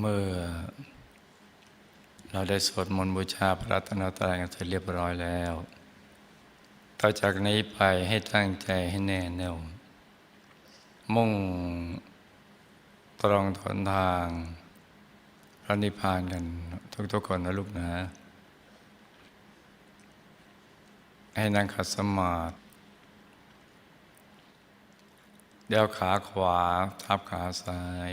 เมื่อ เราได้สวดมนต์บูชาพระรัตนตรัยกันเสร็จเรียบร้อยแล้ว ต่อจากนี้ไปให้ตั้งใจให้แน่แน่ว มุ่งตรองทนทาง พระนิพพานกันทุกๆคนนะลูกนะ ให้นั่งขัดสมาธิเดี๋ยวขาขวาทับขาซ้าย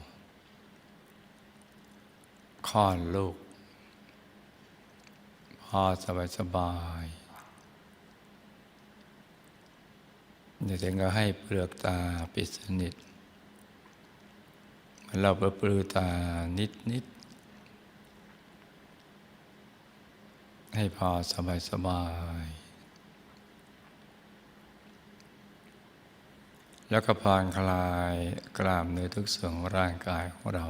ค่อนลูก พอสบายสบายเดี๋ยวถึงก็ให้เปลือกตาปิดสนิทเราเปลือตานิดนิดให้พอสบายสบาย แล้วก็ผ่อนคลายกล้ามเนื้อทุกส่วนของร่างกายของเรา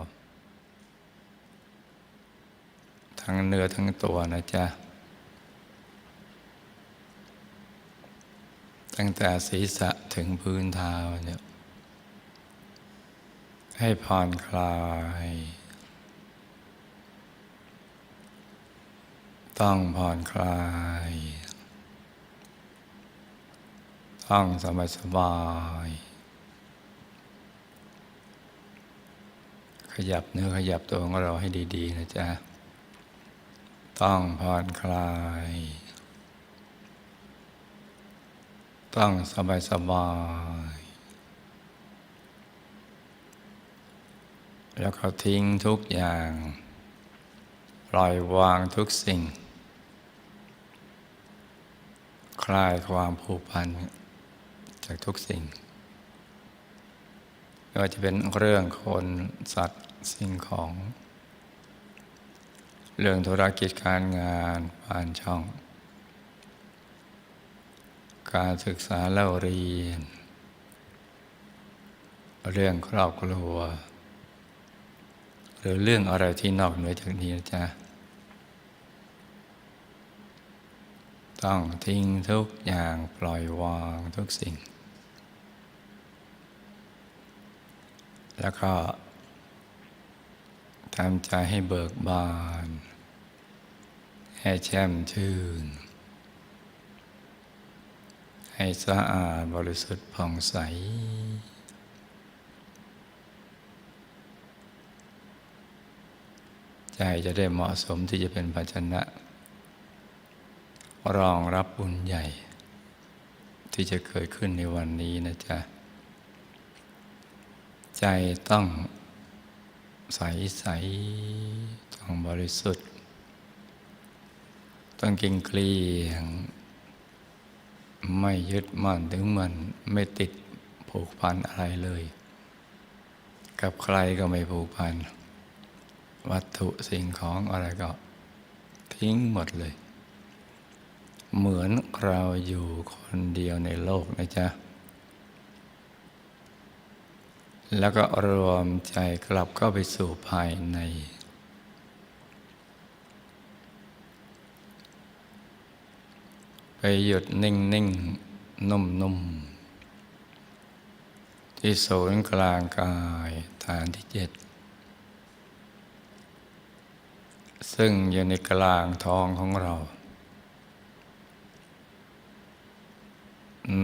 ทั้งเนื้อทั้งตัวนะจ๊ะ ตั้งแต่ศีรษะถึงพื้นเท้าเนี่ยให้ผ่อนคลาย ต้องผ่อนคลาย ต้องสบายสบายขยับเนื้อขยับตัวของเราให้ดี ๆ นะจ๊ะ ต้องผ่อนคลาย ต้องสบายสบาย แล้วก็ทิ้งทุกอย่าง ปล่อยวางทุกสิ่ง คลายความผูกพันจากทุกสิ่งไม่ว่าจะเป็นเรื่องคนสัตว์สิ่งของ เรื่องธุรกิจการงานบ้านช่อง การศึกษาเล่าเรียน เรื่องครอบครัว หรือเรื่องอะไรที่นอกเหนือจากนี้นะจ๊ะต้องทิ้งทุกอย่างปล่อยวางทุกสิ่ง แล้วก็ทำใจให้เบิกบาน ให้แช่มชื่น ให้สะอาดบริสุทธิ์ผ่องใส ใจจะได้เหมาะสมที่จะเป็นภาชนะ รองรับบุญใหญ่ ที่จะเกิดขึ้นในวันนี้นะจ๊ะ ใจต้องใสใสต้องบริสุทธิ์ ต้องกิงเกลียง ไม่ยึดมั่นถึงมันไม่ติดผูกพันอะไรเลย กับใครก็ไม่ผูกพัน วัตถุสิ่งของอะไรก็ ทิ้งหมดเลย เหมือนเราอยู่คนเดียวในโลกนะจ๊ะ แล้วก็รวมใจกลับเข้าไปสู่ภายใน ไปหยุดนิ่งนิ่งนุ่มนุ่มที่ศูนย์กลางกายฐานที่เจ็ด ซึ่งอยู่ในกลางท้องของเรา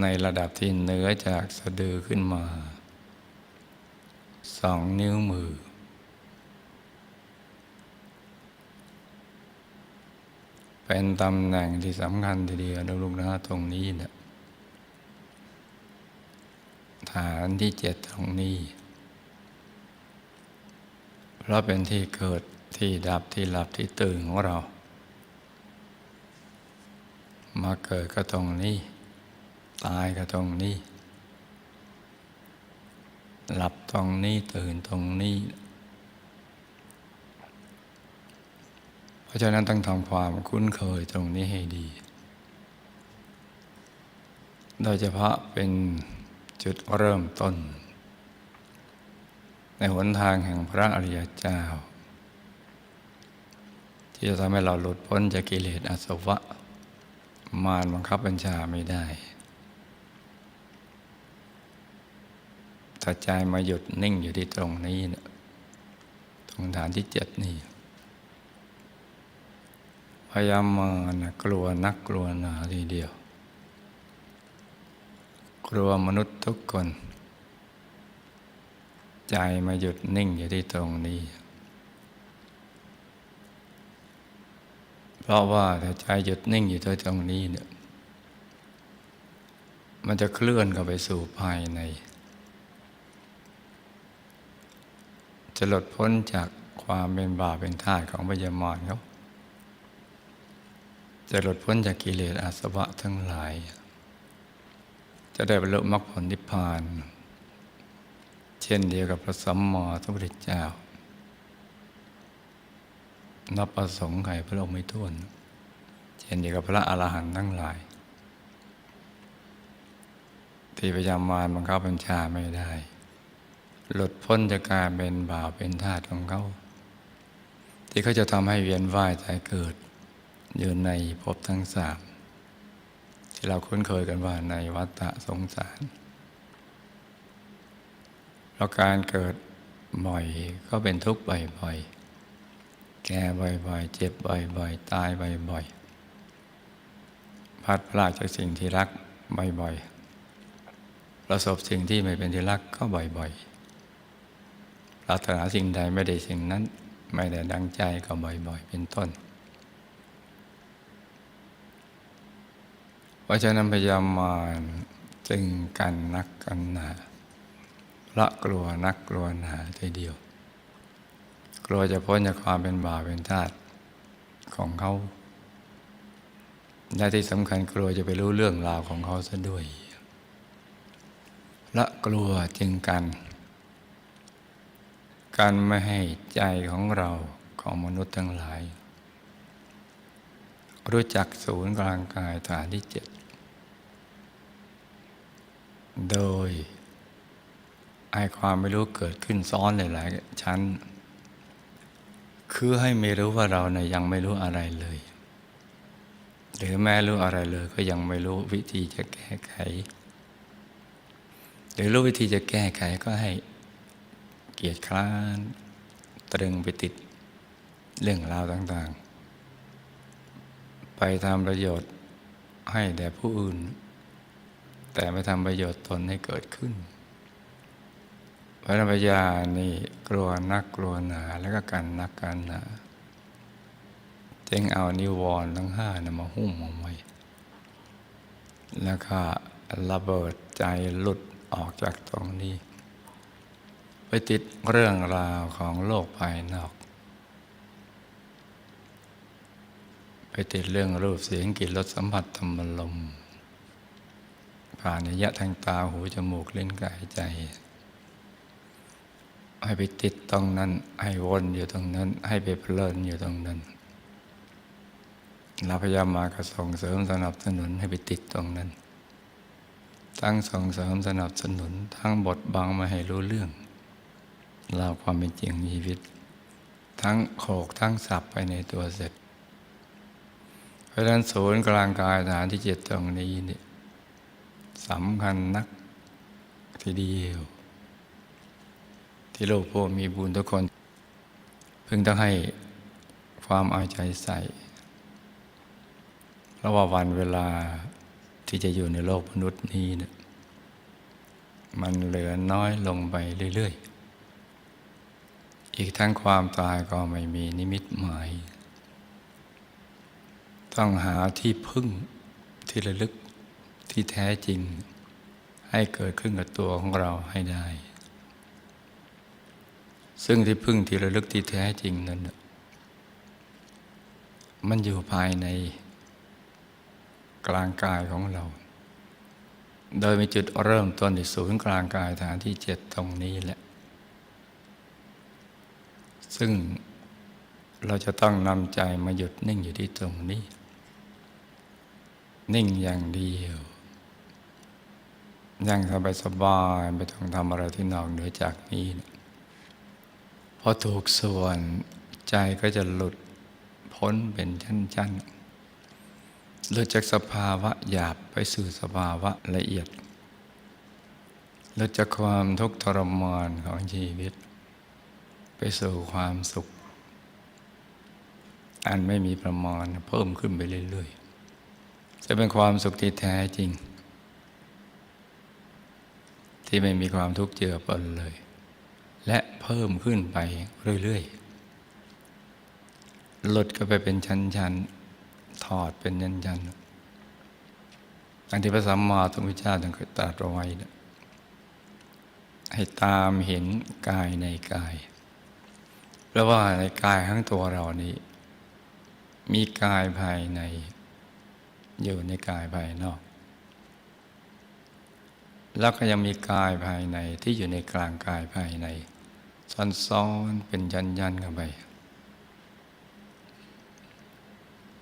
ในระดับที่เหนือจากสะดือขึ้นมา สองนิ้วมือ เป็นตำแหน่งที่สำคัญทีเดียวนะลูกนะตรงนี้เนี่ยฐานที่เจ็ดตรงนี้ เพราะเป็นที่เกิดที่ดับที่หลับที่ตื่นของเรา มาเกิดก็ตรงนี้ ตายก็ตรงนี้ หลับตรงนี้ตื่นตรงนี้ เพราะฉะนั้นต้องทำความคุ้นเคยตรงนี้ให้ดี โดยเฉพาะเป็นจุดเริ่มต้น ในหนทางแห่งพระอริยเจ้า ที่จะทำให้เราหลุดพ้นจากกิเลสอาสวะ มารบังคับบัญชาไม่ได้ถ้าใจมาหยุดนิ่งอยู่ที่ตรงนี้นะตรงฐานที่เจ็ดนี่ ยายามานะกลัวนักกลัวหนาทีเดียว กลัวมนุษย์ทุกคน ใจมาหยุดนิ่งอยู่ที่ตรงนี้ เพราะว่าถ้าใจหยุดนิ่งอยู่ที่ตรงนี้เนี่ยมันจะเคลื่อนเข้าไปสู่ภายใน จะหลุดพ้นจากความเป็นบาปเป็นทาสของพยามารเขา จะหลุดพ้นจากกิเลสอาสวะทั้งหลาย จะได้บรรลุมรรคผลนิพพาน เช่นเดียวกับพระสัมมาสัมพุทธเจ้า นับประสงค์ไขพระองค์ไม่ท้วน เช่นเดียวกับพระอรหันต์ทั้งหลาย ที่พยายามมารบังคับบัญชาไม่ได้ หลุดพ้นจากการเป็นบาปเป็นทาสของเขา ที่เขาจะทำให้เวียนว่ายตายเกิด อยู่ในภพทั้งสามที่เราคุ้นเคยกันว่าในวัฏฏะสงสารแล้วการเกิดบ่อยก็เป็นทุกข์บ่อยๆ แก่บ่อยๆ เจ็บบ่อยๆ ตายบ่อยๆพัดพลาดจากสิ่งที่รักบ่อยๆ ประสบสิ่งที่ไม่เป็นที่รักก็บ่อยๆ ปรารถนาสิ่งใดไม่ได้สิ่งนั้น ไม่ได้ดังใจก็บ่อยๆ เป็นต้น เพราะฉะนั้นพยามารจึงกันนักกันหนาละกลัวนักกลัวหนาทีเดียว กลัวจะพ้นจากความเป็นบาปเป็นทาสของเขาและที่สำคัญกลัวจะไปรู้เรื่องราวของเขาซะด้วยละกลัวจึงกัน การไม่ให้ใจของเราของมนุษย์ทั้งหลาย รู้จักศูนย์กลางกายฐานที่เจ็ด โดยไอความไม่รู้เกิดขึ้นซ้อนหลายๆชั้น คือให้ไม่รู้ว่าเราเนี่ยยังไม่รู้อะไรเลย หรือแม้รู้อะไรเลยก็ยังไม่รู้วิธีจะแก้ไข หรือรู้วิธีจะแก้ไขก็ให้เกียรติคร้านตรึงไปติดเรื่องราวต่างๆ ไปทำประโยชน์ให้แด่ผู้อื่น แต่ไม่ทำประโยชน์ตนให้เกิดขึ้นพระปัญญานี่กลัวนักกลัวหนาแล้วก็กันนักกันหนาจึงเอานิวรณ์ทั้งห้านะมาหุ้มเอาไว้ แล้วก็ระเบิดใจหลุดออกจากตรงนี้ ไปติดเรื่องราวของโลกภายนอก ไปติดเรื่องรูปเสียงกลิ่นรสสัมผัสธรรมลม ผ่านนิยะทางตาหูจมูกเล่นกายใจ ให้ไปติดตรงนั้น ให้วนอยู่ตรงนั้น ให้ไปเพลินอยู่ตรงนั้น เราพยายามมากระส่งเสริมสนับสนุนให้ไปติดตรงนั้น ทั้งส่งเสริมสนับสนุน ทั้งบทบังมาให้รู้เรื่องเล่าความเป็นจริงชีวิต ทั้งโขกทั้งสับไปในตัวเสร็จ เพราะฉะนั้นศูนย์กลางกายฐานที่เจ็ดตรงนี้เนี่ย สำคัญนักทีเดียว ที่โลกพวกมีบุญทุกคน พึงต้องให้ความเอาใจใส่เพราะว่าวันเวลาที่จะอยู่ในโลกมนุษย์นี้เนี่ยมันเหลือน้อยลงไปเรื่อย ๆ อีกทั้งความตายก็ไม่มีนิมิตหมาย ต้องหาที่พึ่งที่ระลึก ที่แท้จริง ให้เกิดขึ้นกับตัวของเราให้ได้ ซึ่งที่พึ่งที่ระลึกที่แท้จริงนั้น มันอยู่ภายในกลางกายของเรา โดยมีจุดเริ่มต้นที่ศูนย์กลางกายฐานที่เจ็ดตรงนี้แหละ ซึ่งเราจะต้องนำใจมาหยุดนิ่งอยู่ที่ตรงนี้ นิ่งอย่างเดียว ยังสบายสบายไม่ต้องทำอะไรที่นอกเหนือจากนี้นะพอถูกส่วนใจก็จะหลุดพ้นเป็นชั้นๆหลุดจากสภาวะหยาบไปสู่สภาวะละเอียดหลุดจากความทุกข์ทรมานของชีวิต ไปสู่ความสุข อันไม่มีประมาณเพิ่มขึ้นไปเรื่อยๆจะเป็นความสุขที่แท้จริง ที่ไม่มีความทุกข์เจือปนเลย และเพิ่มขึ้นไปเรื่อยๆ หลุดก็ไปเป็นชั้นๆ ถอดเป็นยันๆ อันที่พระสัมมาสัมพุทธเจ้าท่านเคยตรัสเอาไว้นะให้ตามเห็นกายในกาย เพราะว่าในกายทั้งตัวเรานี้ มีกายภายใน อยู่ในกายภายนอก แล้วก็ยังมีกายภายในที่อยู่ในกลางกายภายใน ซ้อนๆเป็นยันยันกันไป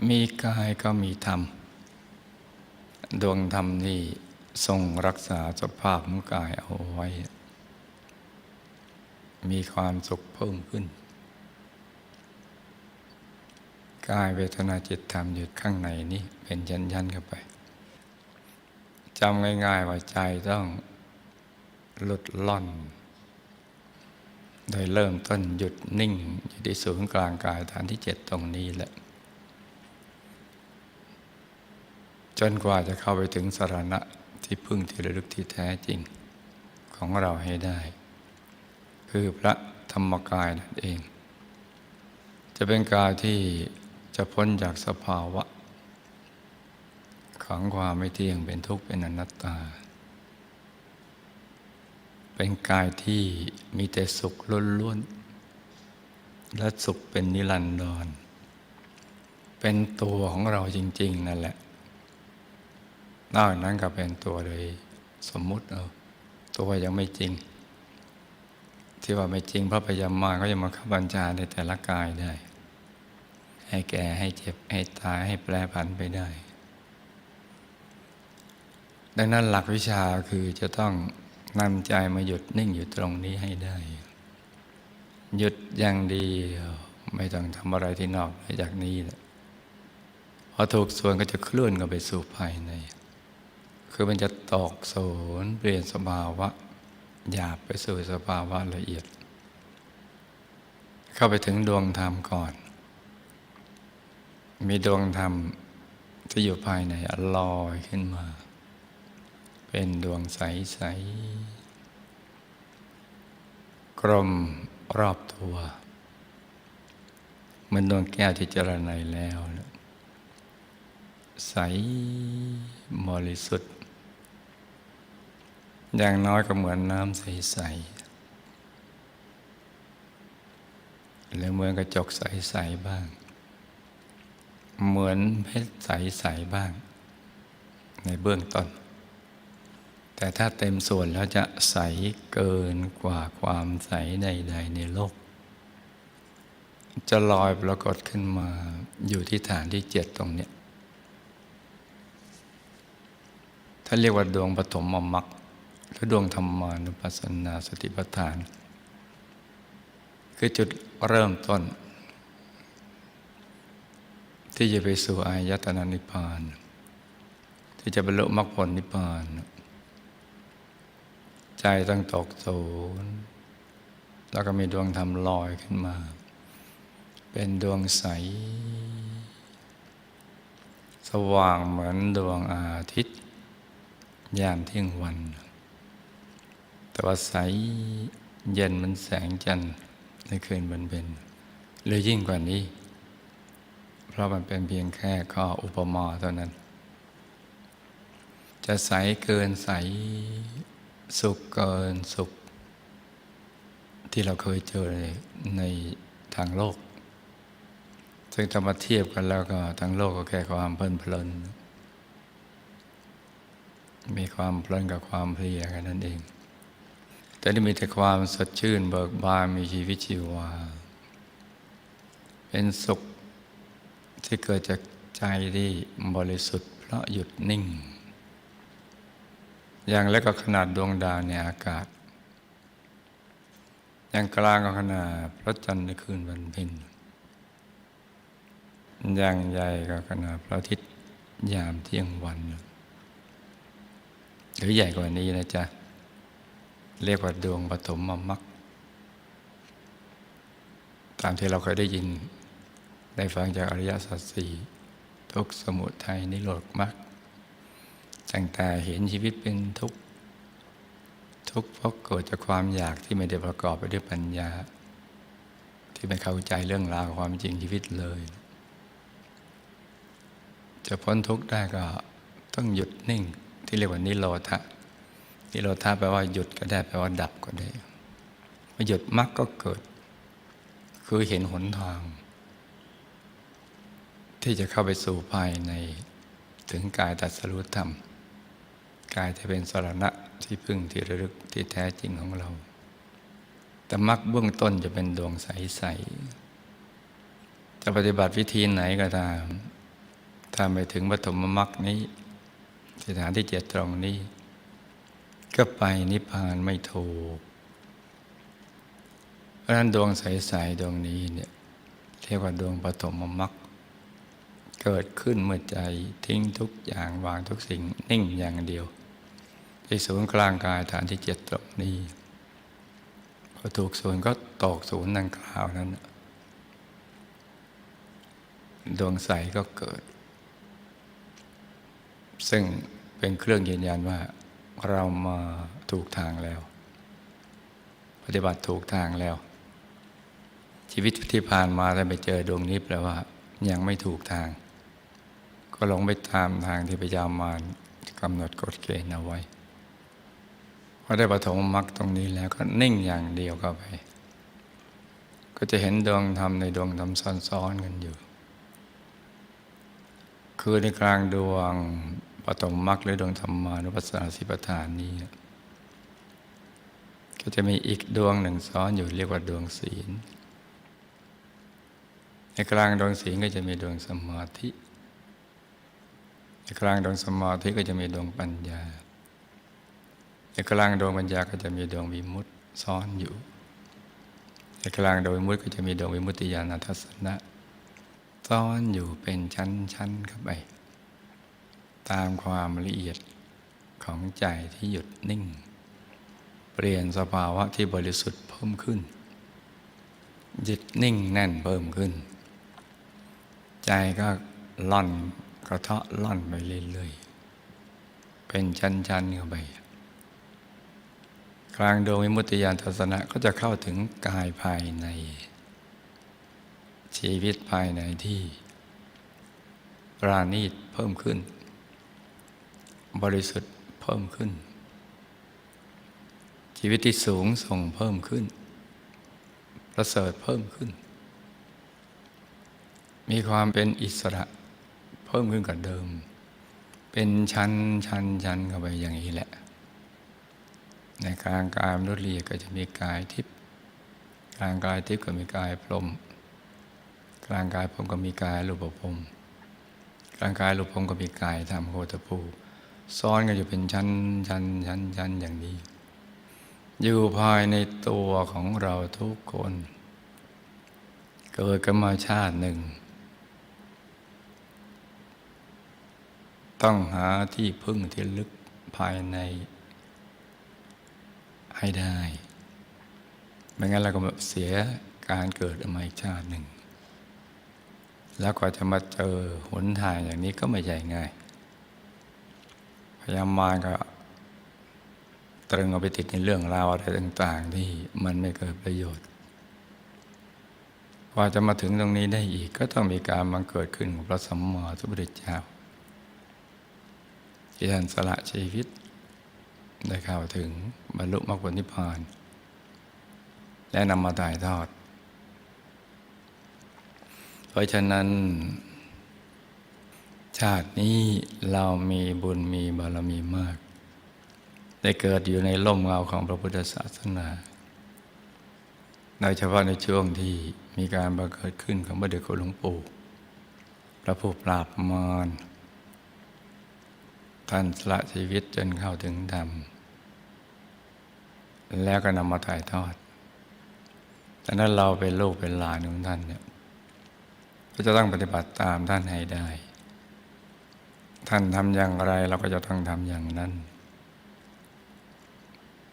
มีกายก็มีธรรม ดวงธรรมนี่ทรงรักษาสภาพของกายเอาไว้ มีความสุขเพิ่มขึ้น กายเวทนาจิตธรรมอยู่ข้างในนี้เป็นยันยันกันไป จำง่าย ๆ ว่าใจต้องหลุดล่อน โดยเริ่มต้นหยุดนิ่ง อยู่ที่ศูนย์กลางกายฐานที่เจ็ดตรงนี้แหละ จนกว่าจะเข้าไปถึงสารณะที่พึ่งที่ระลึกที่แท้จริงของเราให้ได้ คือพระธรรมกายนั่นเอง จะเป็นกายที่จะพ้นจากสภาวะ ของความไม่เที่ยงเป็นทุกข์เป็นอนัตตา เป็นกายที่มีแต่สุขล้วนๆและสุขเป็นนิรันดร เป็นตัวของเราจริง ๆ นั่นแหละนอกนั้นก็เป็นตัวเลยสมมุติเอาตัวยังไม่จริง ที่ว่าไม่จริงพระพยามาก็จะมาขับบัญชาในแต่ละกายได้ ให้แก่ให้เจ็บให้ตายให้แปรผันไปได้ ดังนั้นหลักวิชาคือจะต้องนำใจมาหยุดนิ่งอยู่ตรงนี้ให้ได้ หยุดอย่างเดียวไม่ต้องทำอะไรที่นอกไปจากนี้แหละพอถูกส่วนก็จะเคลื่อนกันไปสู่ภายใน คือมันจะตอกโสนเปลี่ยนสภาวะหยาบไปสู่สภาวะละเอียด เข้าไปถึงดวงธรรมก่อน มีดวงธรรมที่อยู่ภายในลอยขึ้นมา เป็นดวงใส ๆ กลมรอบตัว มันดวงแก้วที่เจรไนแล้วนะใสบริสุทธิ์ อย่างน้อยก็เหมือนน้ำใสๆหรือเหมือนกระจกใส ๆ บ้าง เหมือนเพชรใส ๆ บ้าง ในเบื้องต้น แต่ถ้าเต็มส่วนแล้วจะใสเกินกว่าความใสใด ๆ ในโลก จะลอยปรากฏขึ้นมาอยู่ที่ฐานที่เจ็ดตรงเนี้ยถ้าเรียกว่าดวงปฐมมรรคหรือดวงธรรมานุปัสสนาสติปัฏฐาน คือจุดเริ่มต้น ที่จะไปสู่อายตนะนิพพาน ที่จะบรรลุมรรคผลนิพพาน ใจต้องตกศูนย์แล้วก็มีดวงธรรมลอยขึ้นมา เป็นดวงใส สว่างเหมือนดวงอาทิตย์ ยามเที่ยงวัน แต่ว่าใสเย็นมันแสงจันทร์ในคืนบันเป็นหรือยิ่งกว่านี้ เพราะมันเป็นเพียงแค่ข้ออุปมาเท่านั้น จะใสเกินใส สุขเกินสุข ที่เราเคยเจอในทางโลก ซึ่งถ้ามาเทียบกันแล้วก็ทั้งโลกก็แค่ความเพลินเพลิน มีความเพลินกับความเพลียกันนั่นเอง แต่ที่มีแต่ความสดชื่นเบิกบานมีชีวิตชีวา เป็นสุขที่เกิดจากใจที่บริสุทธิ์เพราะหยุดนิ่ง อย่างเล็กก็ขนาดดวงดาวในอากาศ อย่างกลางก็ขนาดพระจันทร์ในคืนวันเพ็ญอย่างใหญ่ก็ขนาดพระอาทิตย์ยามเที่ยงวันหรือใหญ่กว่านี้นะจ๊ะ เรียกว่าดวงปฐมมรรคตามที่เราเคยได้ยิน ได้ฟังจากอริยสัจสี่ทุกสมุทัยนิโรธมรรค ตั้งแต่เห็นชีวิตเป็นทุกข์ทุกข์เพราะเกิดจากความอยากที่ไม่ได้ประกอบไปด้วยปัญญา ที่ไม่เข้าใจเรื่องราวความจริงชีวิตเลย จะพ้นทุกข์ได้ก็ต้องหยุดนิ่งที่เรียกว่านิโรธะนิโรธะแปลว่าหยุดก็ได้แปลว่าดับก็ได้มาหยุดมรรคก็เกิด คือเห็นหนทาง ที่จะเข้าไปสู่ภายในถึงกายตัดสรุธรรม กายจะเป็นสรณะที่พึ่งที่ระลึกที่แท้จริงของเรา แต่มรรคเบื้องต้นจะเป็นดวงใสๆจะปฏิบัติวิธีไหนก็ตาม ถ้าไม่ถึงปฐมมรรคนี้ สถานที่เจ็ดตรงนี้ ก็ไปนิพพานไม่ถูกเพราะฉะนั้นดวงใสๆดวงนี้เนี่ยเรียกว่าดวงปฐมมรรคเกิดขึ้นเมื่อใจทิ้งทุกอย่างวางทุกสิ่งนิ่งอย่างเดียว ที่ศูนย์กลางกายฐานที่เจ็ดตรงนี้พอถูกศูนย์ก็ตกศูนย์ดังกล่าวนั้น ดวงใสก็เกิด ซึ่งเป็นเครื่องยืนยันว่าเรามาถูกทางแล้ว ปฏิบัติถูกทางแล้ว ชีวิตที่ผ่านมาถ้าไปเจอดวงนี้แปลว่า ยังไม่ถูกทาง ก็ลงไปตามทางที่พยายามมารกำหนดกฎเกณฑ์เอาไว้ พอได้ปฐมมรรคตรงนี้แล้วก็นิ่งอย่างเดียวเข้าไป ก็จะเห็นดวงธรรมในดวงธรรมซ้อนๆกันอยู่ คือในกลางดวงปฐมมรรคหรือดวงธรรมานุปัสสนาสิปทานนี้ ก็จะมีอีกดวงหนึ่งซ้อนอยู่เรียกว่าดวงศีล ในกลางดวงศีลก็จะมีดวงสมาธิในกลางดวงสมาธิก็จะมีดวงปัญญา ในกลางดวงปัญญาก็จะมีดวงวิมุตติซ้อนอยู่ในกลางดวงวิมุตติก็จะมีดวงวิมุตติญาณทัศนะซ้อนอยู่เป็นชั้นๆเข้าไป ตามความละเอียดของใจที่หยุดนิ่ง เปลี่ยนสภาวะที่บริสุทธิ์เพิ่มขึ้นหยุดนิ่งแน่นเพิ่มขึ้น ใจก็ล่อนกระเทาะล่อนไปเรื่อยๆเป็นชั้นๆเข้าไป กลางดวงวิมุตติญาณทัศนะก็จะเข้าถึงกายภายใน ชีวิตภายในที่รานีตเพิ่มขึ้น บริสุทธิ์เพิ่มขึ้น ชีวิตที่สูงส่งเพิ่มขึ้น ประเสริฐเพิ่มขึ้น มีความเป็นอิสระเพิ่มขึ้นกว่าเดิม เป็นชั้นชั้นชั้นเข้าไปอย่างนี้แหละ ในกลางกายมนุษย์เรียก็จะมีกายทิพย์กลางกายทิพย์ก็มีกายพรมกลางกายพรมก็มีกายรูปภพกลางกายรูปภพก็มีกายธรรมโคตภูซ้อนกันอยู่เป็นชั้นชั้นชั้นชั้นอย่างนี้ อยู่ภายในตัวของเราทุกคน เกิดกันมาชาติหนึ่ง ต้องหาที่พึ่งที่ลึกภายใน ให้ได้ ไม่งั้นเราก็เสียการเกิดมาอีกชาติหนึ่ง แล้วกว่าจะมาเจอหนทางอย่างนี้ก็ไม่ใช่ง่าย พยายามมาก็ตรึงเอาไปติดในเรื่องราวอะไรต่าง ๆ ที่มันไม่เกิดประโยชน์กว่าจะมาถึงตรงนี้ได้อีกก็ต้องมีการบังเกิดขึ้นของพระสัมมาสัมพุทธเจ้าที่ท่านสละชีวิต ได้เข้าถึงบรรลุมรรคผลนิพพาน และนำมาถ่ายทอด เพราะฉะนั้น ชาตินี้เรามีบุญมีบารมีมาก ได้เกิดอยู่ในร่มเงาของพระพุทธศาสนาโดยเฉพาะในช่วงที่มีการบังเกิดขึ้นของพระเดชคุณหลวงปู่พระผู้ปราบมารท่านสละชีวิตจนเข้าถึงธรรม แล้วก็นำมาถ่ายทอดดังนั้นเราเป็นลูกเป็นหลานของท่านเนี่ยก็จะต้องปฏิบัติตามท่านให้ได้ ท่านทำอย่างไรเราก็จะต้องทำอย่างนั้น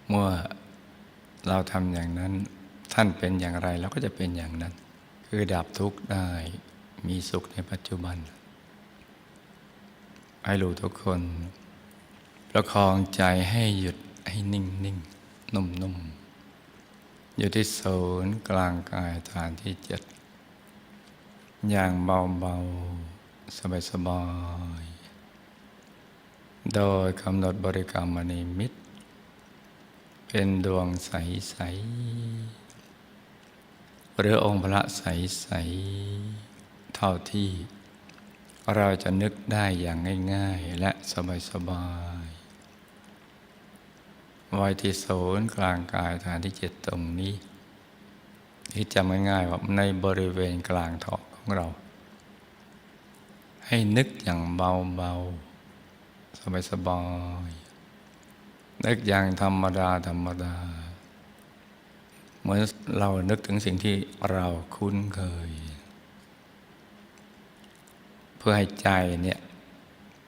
เมื่อเราทำอย่างนั้น ท่านเป็นอย่างไรเราก็จะเป็นอย่างนั้น คือดับทุกข์ได้มีสุขในปัจจุบันให้รู้ทุกคน ประคองใจให้หยุดให้นิ่งนิ่ง นุ่มนุ่มอยู่ที่ศูนย์กลางกายฐานที่เจ็ด อย่างเบาเบาสบายสบายโดยกำหนดบริกรรมมณีมิตร เป็นดวงใสใสๆหรือองค์พระใสใส ๆ เท่าที่เราจะนึกได้อย่างง่าย ๆ และสบาย ๆ ไว้ที่ศูนย์กลางกายฐานที่เจ็ดตรงนี้ที่จำง่ายๆว่าในบริเวณกลางท้องของเรา ให้นึกอย่างเบาๆ สบายๆนึกอย่างธรรมดาธรรมดา เหมือนเรานึกถึงสิ่งที่เราคุ้นเคย เพื่อให้ใจเนี่ย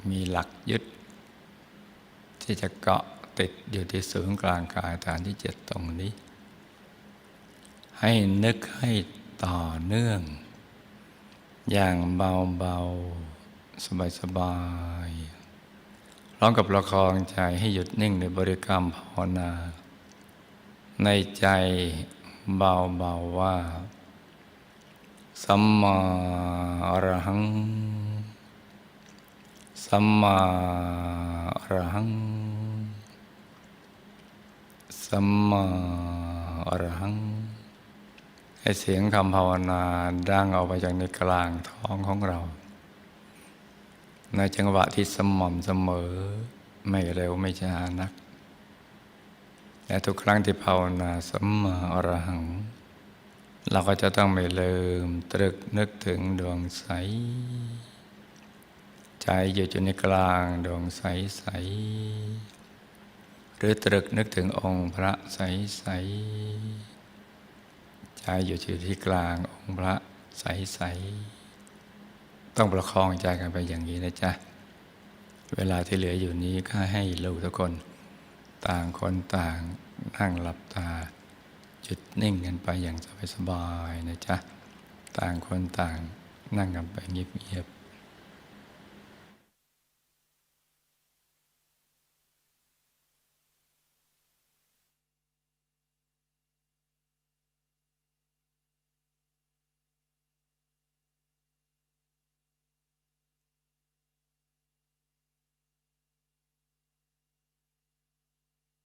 มีหลักยึด ที่จะเกาะ ติดอยู่ที่ศูนย์กลางกายฐานที่เจ็ดตรงนี้ ให้นึกให้ต่อเนื่อง อย่างเบาๆ สบายๆร้อมกับประคองใจให้หยุดนิ่งในบริกรรมภาวนา ในใจเบาๆว่า สัมมาอรหัง สัมมาอรหัง สัมมาอรหังให้เสียงคำภาวนาดังออกไปจากในกลางท้องของเรา ในจังหวะที่สม่ำเสมอ ไม่เร็วไม่ช้านัก และทุกครั้งที่ภาวนาสัมมาอรหัง เราก็จะต้องไม่ลืมตรึกนึกถึงดวงใส ใจอยู่จนในกลางดวงใสใส รือตรึกนึกถึงองค์พระใสใสใจอยู่ที่กลางองค์พระใสใสต้องประคองใจกันไปอย่างนี้นะจ๊ะ เวลาที่เหลืออยู่นี้ก็ให้ลูกทุกคน ต่างคนต่างนั่งหลับตา จุดนิ่งกันไปอย่างสบายๆนะจ๊ะ ต่างคนต่างนั่งกันไปเงียบๆ